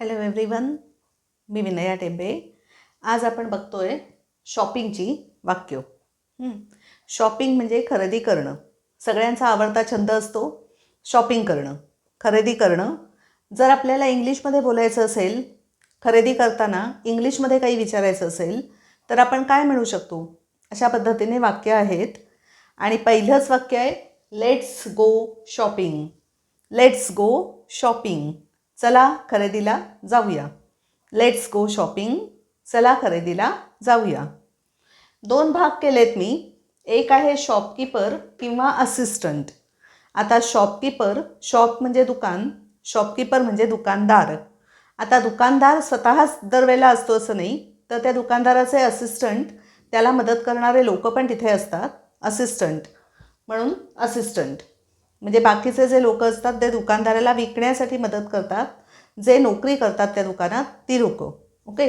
Hello everyone मी विनया टेंबे. आज आपण बघतो आहे शॉपिंगची वाक्य शॉपिंग म्हणजे खरेदी करणं. सगळ्यांचा आवडता छंद असतो शॉपिंग करणं. खरेदी करणं. जर आपल्याला इंग्लिशमध्ये बोलायचं असेल खरेदी करताना इंग्लिशमध्ये काही विचारायचं असेल तर आपण काय म्हणू शकतो? अशा पद्धतीने वाक्य आहेत. आणि पहिलंच वाक्य आहे let's go shopping let's go shopping चला खरेदीला जाऊया. लेट्स गो शॉपिंग चला खरेदीला जाऊया. दोन भाग केलेत मी. एक आहे शॉपकीपर किंवा असिस्टंट आता शॉपकीपर शॉप म्हणजे दुकान. शॉपकीपर म्हणजे दुकानदार. आता दुकानदार स्वतःच दरवेळेला असतो असं नाही तर त्या दुकानदाराचे असिस्टंट त्याला मदत करणारे लोक पण तिथे असतात. असिस्टंट म्हणून असिस्टंट म्हणजे बाकीचे जे लोक असतात ते दुकानदाराला विकण्यासाठी मदत करतात. जे नोकरी करतात त्या दुकानात ती लोक. ओके?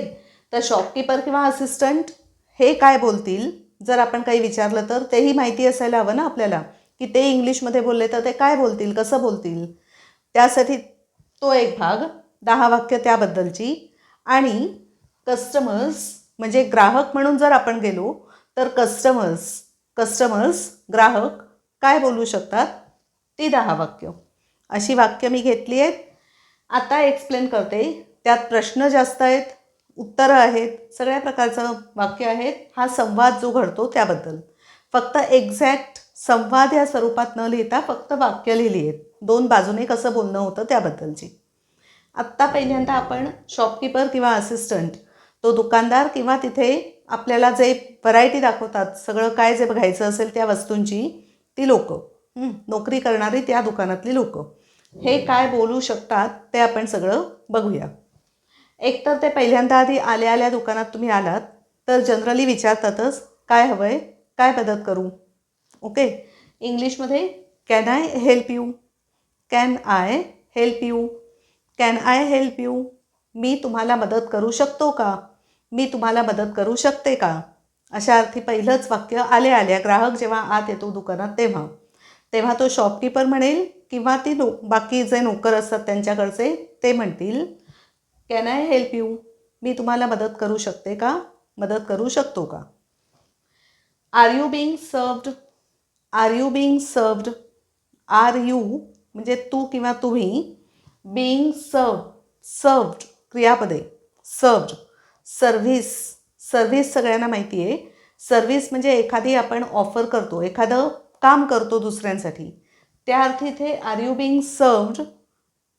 तर शॉपकीपर किंवा असिस्टंट हे काय बोलतील? जर आपण काही विचारलं तर तेही माहिती असायला हवं ना आपल्याला की ते इंग्लिशमध्ये बोलले तर ते काय बोलतील कसं बोलतील? त्यासाठी तो एक भाग दहा वाक्य त्याबद्दलची. आणि कस्टमर्स म्हणजे ग्राहक म्हणून जर आपण गेलो तर कस्टमर्स कस्टमर्स ग्राहक काय बोलू शकतात? ती दहा वाक्य. अशी वाक्य मी घेतली आहेत. आता एक्सप्लेन करते. त्यात प्रश्न जास्त आहेत उत्तरं आहेत सगळ्या प्रकारचं वाक्य आहेत. हा संवाद जो घडतो त्याबद्दल. फक्त एक्झॅक्ट संवाद या स्वरूपात न लिहिता फक्त वाक्य लिहिली आहेत. दोन बाजूने कसं बोलणं होतं त्याबद्दलची. आत्ता पहिल्यांदा आपण शॉपकीपर किंवा असिस्टंट तो दुकानदार किंवा तिथे आपल्याला जे व्हरायटी दाखवतात सगळं काय जे बघायचं असेल त्या वस्तूंची ती लोकं. नोकरी करणारी त्या दुकानातली लोक. हे काय बोलू शकतात ते आपण सगळं बघूया. एकतर ते पहिल्यांदा आधी आल्या आल्या दुकानात तुम्ही आलात तर जनरली विचारतातच काय हवं आहे काय मदत करू? ओके? इंग्लिशमध्ये can I help you? Can I help you? Can I help you? मी तुम्हाला मदत करू शकतो का? मी तुम्हाला मदत करू शकते का? अशा अर्थी पहिलंच वाक्य आले आल्या ग्राहक जेव्हा आत येतो दुकानात तेव्हा. तेव्हा तो शॉपकीपर म्हणेल किंवा ती नो बाकी जे नोकर असतात त्यांच्याकडचे ते म्हणतील कॅन आय हेल्प यू मी तुम्हाला मदत करू शकते का? मदत करू शकतो का? Are you being served are you being served are you म्हणजे तू किंवा तुम्ही बिंग सर्व सर्व्ड क्रियापदे सर्व्ड सर्व्हिस सर्व्हिस सगळ्यांना माहिती आहे सर्व्हिस म्हणजे एखादी आपण ऑफर करतो. एखादं काम करतो दुसऱ्यांसाठी. त्या अर्थी इथे are you being served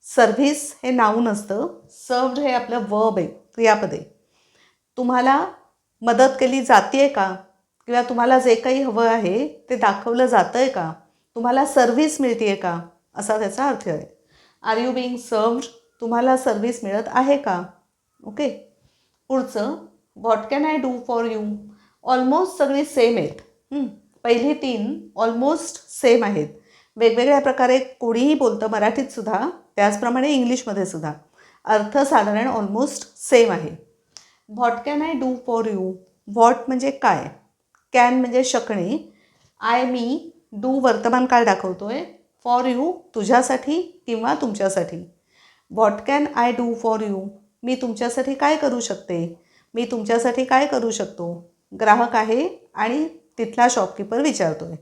service हे नाऊन असतं. सर्व्ड हे आपलं वर्ब आहे क्रियापद आहे. तुम्हाला मदत केली जाते का? किंवा तुम्हाला जे काही हवं आहे ते दाखवलं जातं आहे का? तुम्हाला सर्व्हिस मिळते आहे का? असा त्याचा अर्थ आहे. आर यू बिंग सर्व्ड तुम्हाला सर्व्हिस मिळत आहे का? ओके. पुढचं what can I do for you almost सगळी सेम आहेत. पहिली तीन ऑलमोस्ट सेम आहेत. वेगवेगळ्या प्रकारे कोणीही बोलतं मराठीत सुद्धा त्याचप्रमाणे इंग्लिशमध्ये सुद्धा. अर्थ साधारण ऑलमोस्ट सेम आहे. What can I do for you what म्हणजे काय? कॅन म्हणजे शकणे. आय मी डू वर्तमान काळ आहे फॉर यू तुझ्यासाठी किंवा तुमच्यासाठी. What can I do for you मी तुमच्यासाठी काय करू शकते? मी तुमच्यासाठी काय करू शकतो? ग्राहक आहे आणि तिथला शॉपकीपर विचारतोय.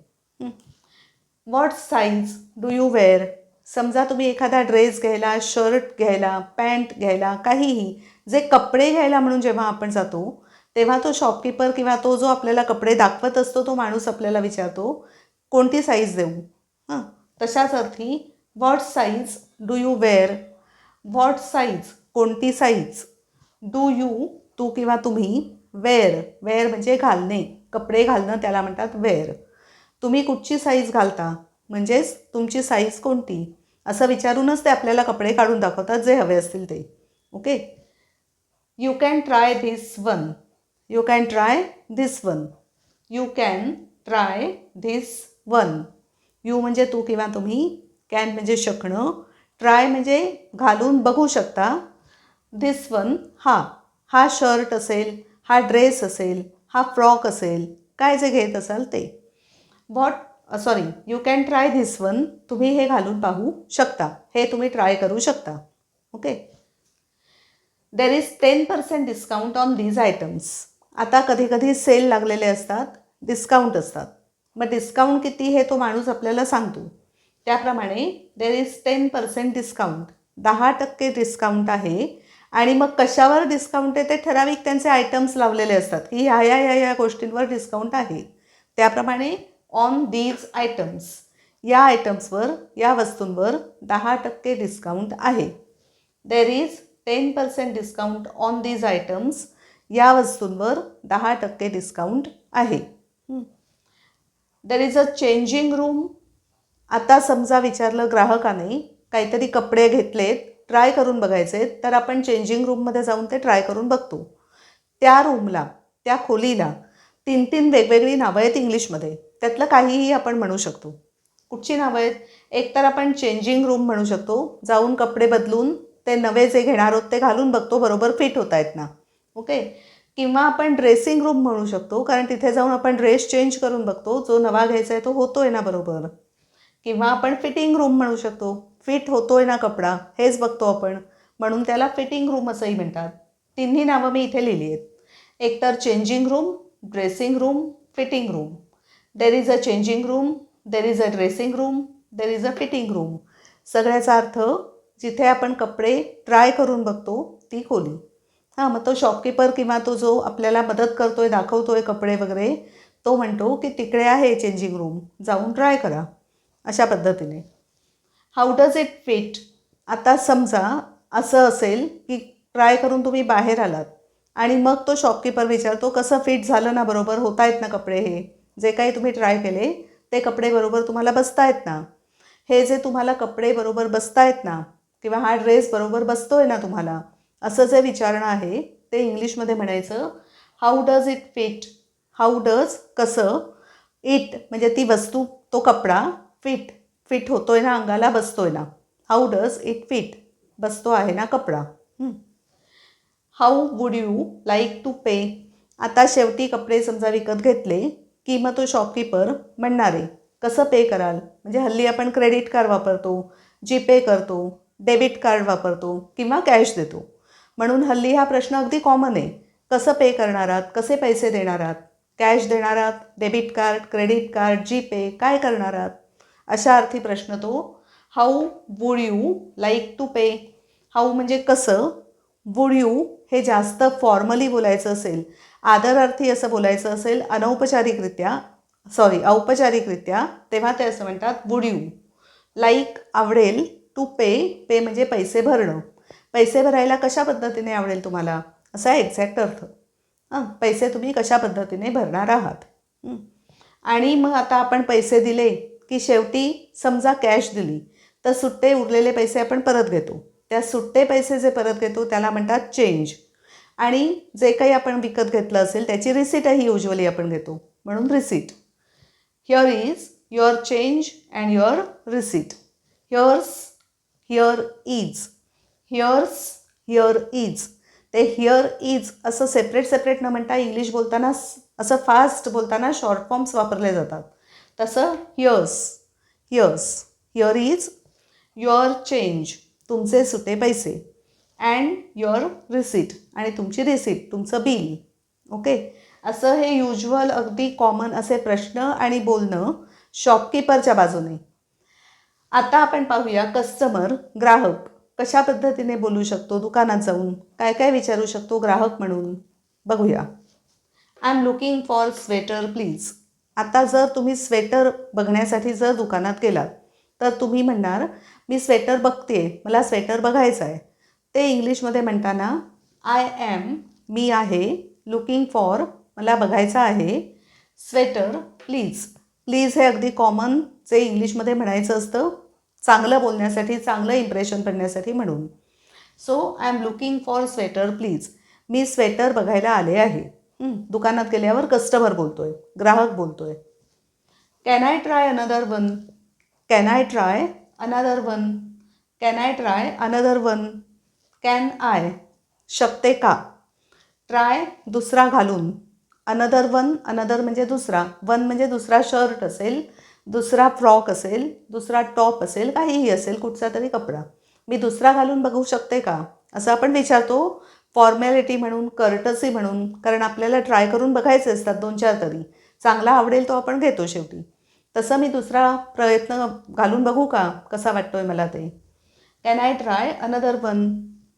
What size do you wear समजा तुम्ही एखादा ड्रेस घ्यायला शर्ट घ्यायला पॅन्ट घ्यायला काहीही जे कपडे घ्यायला म्हणून जेव्हा आपण जातो तेव्हा तो शॉपकीपर किंवा तो जो आपल्याला कपडे दाखवत असतो तो माणूस आपल्याला विचारतो कोणती साईज देऊ? हां. तशाच अर्थी what size do you wear what size कोणती साईज डू यू तू किंवा तुम्ही वेअर वेअर म्हणजे घालणे. कपडे घालणं त्याला म्हणतात वेअर. तुम्ही कुठची साईज घालता? म्हणजेच तुमची साईज कोणती? असं विचारूनच ते आपल्याला कपडे काढून दाखवतात जे हवे असतील ते. Okay you can try this one you can try this one you can try this one you म्हणजे तू किंवा तुम्ही कॅन म्हणजे शकणं. ट्राय म्हणजे घालून बघू शकता. धिस वन हा. हा शर्ट असेल हा ड्रेस असेल हा फ्रॉक असेल काय जे घेत असाल ते. What sorry you can try this one तुम्ही हे घालून पाहू शकता. हे तुम्ही ट्राय करू शकता. Okay there is ten percent discount on these items आता कधी कधी सेल लागलेले असतात डिस्काउंट असतात. मग डिस्काउंट किती हे तो माणूस आपल्याला सांगतो. त्याप्रमाणे there is ten percent discount दहा टक्के डिस्काउंट आहे आणि मग कशावर डिस्काउंट आहे ते ठराविक त्यांचे आयटम्स लावलेले असतात की ह्या ह्या ह्या ह्या गोष्टींवर डिस्काउंट आहे. त्याप्रमाणे ऑन दीज आयटम्स या आयटम्सवर या वस्तूंवर दहा टक्के डिस्काउंट आहे. There is ten percent discount on these items या वस्तूंवर दहा टक्के डिस्काउंट आहे. There is a changing room आता समजा विचारलं ग्राहकाने काहीतरी कपडे घेतलेत ट्राय करून बघायचे तर आपण चेंजिंग रूममध्ये जाऊन ते ट्राय करून बघतो. त्या रूमला त्या खोलीला तीन तीन वेगवेगळी नावं आहेत इंग्लिशमध्ये. त्यातलं काहीही आपण म्हणू शकतो. कुठची नावं आहेत? एक तर आपण चेंजिंग रूम म्हणू शकतो. जाऊन कपडे बदलून ते नवे जे घेणार आहोत ते घालून बघतो बरोबर फिट होत आहेत ना. ओके किंवा आपण ड्रेसिंग रूम म्हणू शकतो कारण तिथे जाऊन आपण ड्रेस चेंज करून बघतो. जो नवा घ्यायचा आहे तो होतो आहे ना बरोबर. किंवा आपण फिटिंग रूम म्हणू शकतो. फिट होतोय ना कपडा हेच बघतो आपण. म्हणून त्याला फिटिंग रूम असंही म्हणतात. तिन्ही नावं मी इथे लिहिली आहेत. एकतर changing room dressing room fitting room there is a changing room there is a dressing room there is a fitting room सगळ्याचा अर्थ जिथे आपण कपडे ट्राय करून बघतो ती खोली. हां मग तो शॉपकीपर किंवा तो जो आपल्याला मदत करतो आहे दाखवतो आहे कपडे वगैरे तो म्हणतो की तिकडे आहे चेंजिंग रूम जाऊन ट्राय करा. अशा पद्धतीने. हाऊ डज इट फिट आता समजा असं असेल की ट्राय करून तुम्ही बाहेर आलात. आणि मग तो शॉपकीपर विचारतो कसं फिट झालं ना बरोबर? होत आहेत ना कपडे हे? जे काही तुम्ही ट्राय केले ते कपडे बरोबर तुम्हाला बसतायत ना? हे जे तुम्हाला कपडे बरोबर बसतायत ना? किंवा हा ड्रेस बरोबर बसतो आहे ना तुम्हाला? असं जे विचारणं आहे ते इंग्लिशमध्ये म्हणायचं how does it fit how does कसं? इट म्हणजे ती वस्तू तो कपडा फिट फिट होतोय ना अंगाला बसतोय ना. हाऊ डज इट फिट बसतो आहे ना कपडा. How would you like to pay आता शेवटी कपडे समजा विकत घेतले की मग तो शॉपकीपर म्हणणार आहे कसं पे कराल? म्हणजे हल्ली आपण क्रेडिट कार्ड वापरतो जीपे करतो डेबिट कार्ड वापरतो किंवा कॅश देतो. म्हणून हल्ली हा प्रश्न अगदी कॉमन आहे. कसं पे करणार आहात कसे पैसे देणार आहात कॅश देणार आहात debit card credit card GPay काय करणार आहात अशा अर्थी प्रश्न तो how would you like to pay? How म्हणजे कसं? वुड यू हे जास्त फॉर्मली बोलायचं असेल आदरार्थी असं बोलायचं असेल अनौपचारिकरित्या सॉरी औपचारिकरित्या तेव्हा ते असं म्हणतात वुड यू लाईक आवडेल टू पे पे म्हणजे पैसे भरणं. पैसे भरायला कशा पद्धतीने आवडेल तुम्हाला? असा एक्झॅक्ट अर्थ. हां पैसे तुम्ही कशा पद्धतीने भरणार आहात? आणि मग आता आपण पैसे दिले की शेवटी समजा कॅश दिली तर सुट्टे उरलेले पैसे आपण परत घेतो. त्या सुट्टे पैसे जे परत घेतो त्याला म्हणतात चेंज आणि जे काही आपण विकत घेतलं असेल त्याची रिसिटही युजली आपण घेतो. म्हणून receipt here is your change and your receipt here's here is here's here is ते हिअर इज असं सेपरेट सेपरेट न म्हणता इंग्लिश बोलताना असं फास्ट बोलताना शॉर्ट फॉर्म्स वापरले जातात. तसं here's here's here is your change तुमचे सुटे पैसे अँड युअर रिसीट आणि तुमची रिसीट तुमचं बिल ओके असं हे युजल अगदी कॉमन असे प्रश्न आणि बोलणं शॉपकीपरच्या बाजूने. आता आपण पाहूया कस्टमर ग्राहक कशा पद्धतीने बोलू शकतो दुकानात जाऊन? काय काय विचारू शकतो ग्राहक म्हणून? बघूया. I am looking for sweater please आता जर तुम्ही स्वेटर बघण्यासाठी जर दुकानात गेलात तर तुम्ही म्हणणार मी स्वेटर बघते मला स्वेटर बघायचं आहे ते इंग्लिशमध्ये म्हणताना आय ॲम मी आहे लुकिंग फॉर मला बघायचं आहे स्वेटर प्लीज. प्लीज हे अगदी कॉमन जे इंग्लिशमध्ये म्हणायचं असतं चांगलं बोलण्यासाठी चांगलं इम्प्रेशन पडण्यासाठी म्हणून. So I am looking for sweater please me sweater बघायला आले आहे. दुकानात गेल्यावर कस्टमर बोलतोय ग्राहक बोलतोय. Can I try another one can I try another one can I try another one can I शकते का? ट्राय दुसरा घालून. अनदर वन अनदर म्हणजे दुसरा. वन म्हणजे दुसरा शर्ट असेल दुसरा फ्रॉक असेल दुसरा टॉप असेल काहीही असेल कुठचा तरी कपडा. मी दुसरा घालून बघू शकते का? असं आपण विचारतो. फॉर्मॅलिटी म्हणून कर्टसी म्हणून कारण आपल्याला ट्राय करून बघायचे असतात दोन चार तरी. चांगला आवडेल तो आपण घेतो शेवटी. तसं मी दुसरा प्रयत्न घालून बघू का? कसा वाटतो आहे मला ते? Can I try another one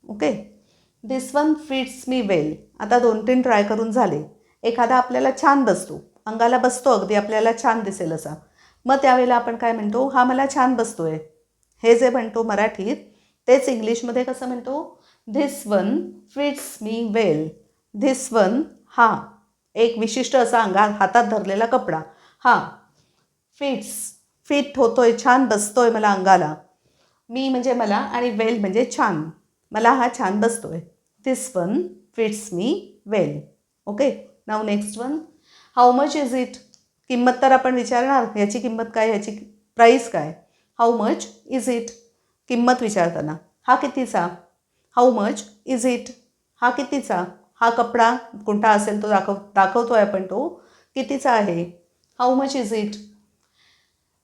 okay this one fits me well आता दोन तीन ट्राय करून झाले. एखादा आपल्याला छान बसतो. अंगाला बसतो अगदी आपल्याला छान दिसेल असा. मग त्यावेळेला आपण काय म्हणतो? हा मला छान बसतो आहे हे जे म्हणतो मराठीत तेच इंग्लिशमध्ये कसं म्हणतो? This one fits me well this one हा एक विशिष्ट असा अंगा हातात धरलेला कपडा. हा फिट्स फिट होतोय छान बसतोय मला अंगाला. मी म्हणजे मला आणि वेल म्हणजे छान. मला हा छान बसतोय. This one fits me well okay now next one how much is it किंमत तर आपण विचारणार. याची किंमत काय? याची प्राईस काय? हाऊ मच इज इट किंमत विचारताना. हा कितीचा? हाऊ मच इज इट हा कितीचा? हा कपडा कोणता असेल तो दाखव दाखवतो आहे आपण तो. कितीचा आहे? How much is it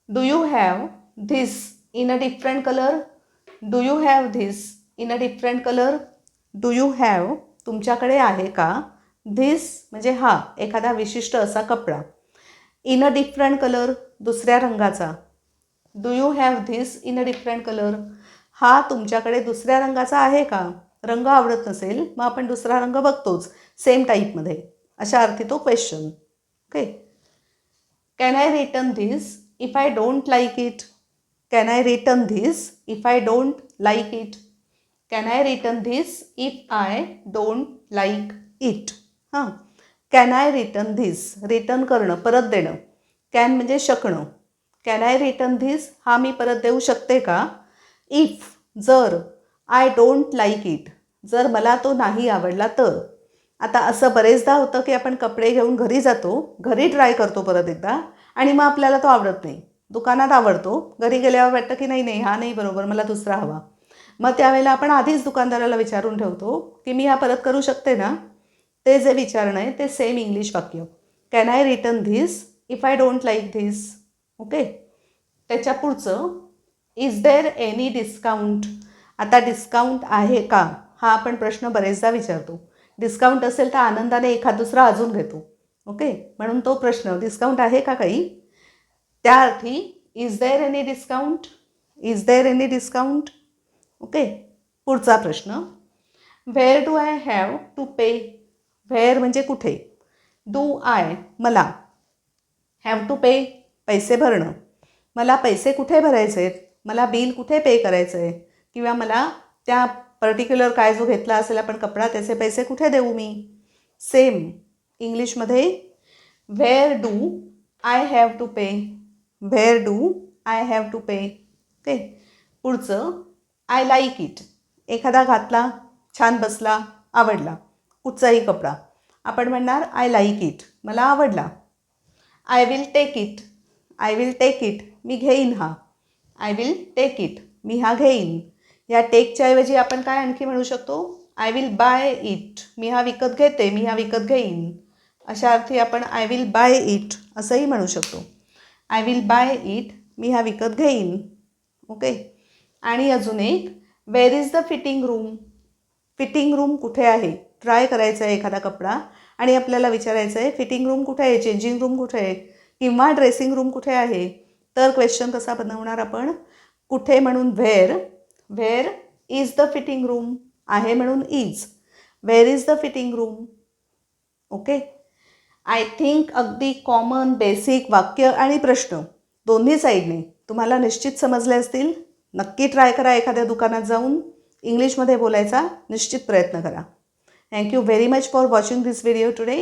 do you have this in a different colour do you have this in a different colour do you have तुमच्याकडे आहे का? धिस म्हणजे हा एखादा विशिष्ट असा कपडा. इन अ डिफरंट कलर दुसऱ्या रंगाचा. Do you have this in a different colour हा तुमच्याकडे दुसऱ्या रंगाचा आहे का? रंग आवडत नसेल मग आपण दुसरा रंग बघतोच सेम टाईपमध्ये अशा अर्थी तो question okay can I return this if I don't like it can I return this if I don't like it can I return this if I don't like it हां. Can I return this return करणं परत देणं. Can म्हणजे शकणं. Can I return this हा मी परत देऊ शकते का? इफ जर आय डोंट लाईक इट जर मला तो नाही आवडला तर. आता असं बरेचदा होतं की आपण कपडे घेऊन घरी जातो घरी ट्राय करतो परत एकदा आणि मग आपल्याला तो आवडत नाही. दुकानात आवडतो. घरी गेल्यावर वाटतं की नाही नाही हा नाही बरोबर मला दुसरा हवा. मग त्यावेळेला आपण आधीच दुकानदाराला विचारून ठेवतो की मी हा परत करू शकते ना? ते जे विचारणं आहे ते सेम इंग्लिश वाक्य. Can I return this if I don't like this okay त्याच्या पुढचं इज देअर एनी डिस्काउंट आता डिस्काउंट आहे का? हा आपण प्रश्न बरेचदा विचारतो. डिस्काउंट असेल तर आनंदाने एखाद दुसरा अजून घेतो. ओके म्हणून तो प्रश्न डिस्काउंट आहे का काही? त्या अर्थी is there any discount is there any discount okay पुढचा प्रश्न. Where do I have to pay where म्हणजे कुठे? डू आय मला हॅव टू पे पैसे भरणं. मला पैसे कुठे भरायचे? आहेत मला बिल कुठे पे करायचं आहे किंवा मला त्या पर्टिक्युलर काय जो घेतला असेल आपण कपडा त्याचे पैसे कुठे देऊ मी? सेम इंग्लिशमध्ये where do I have to pay where do I have to pay okay पुढचं आय लाईक इट एखादा घातला छान बसला आवडला. कुठचाही कपडा. आपण म्हणणार आय लाईक इट मला आवडला. I will take it I will take it मी घेईन हा. आय विल टेक इट मी हा घेईन. या टेकच्या ऐवजी आपण काय आणखी म्हणू शकतो? आय विल बाय इट मी हा विकत घेते मी हा विकत घेईन. अशा अर्थी आपण आय विल बाय इट असंही म्हणू शकतो. आय विल बाय इट मी हा विकत घेईन. ओके आणि अजून एक where is the fitting room fitting room कुठे आहे? ट्राय करायचं आहे एखादा कपडा. आणि आपल्याला विचारायचं आहे फिटिंग रूम कुठे आहे? चेंजिंग रूम कुठे आहे? किंवा ड्रेसिंग रूम कुठे आहे? तर क्वेश्चन कसा बनवणार आपण? कुठे म्हणून where where is the fitting room आहे म्हणून is where is the fitting room okay I think अगदी कॉमन बेसिक वाक्य आणि प्रश्न. दोन्ही साईडने तुम्हाला निश्चित समजले असतील? नक्की ट्राय करा एखाद्या दुकानात जाऊन. इंग्लिशमध्ये बोलायचा निश्चित प्रयत्न करा. Thank you very much for watching this video today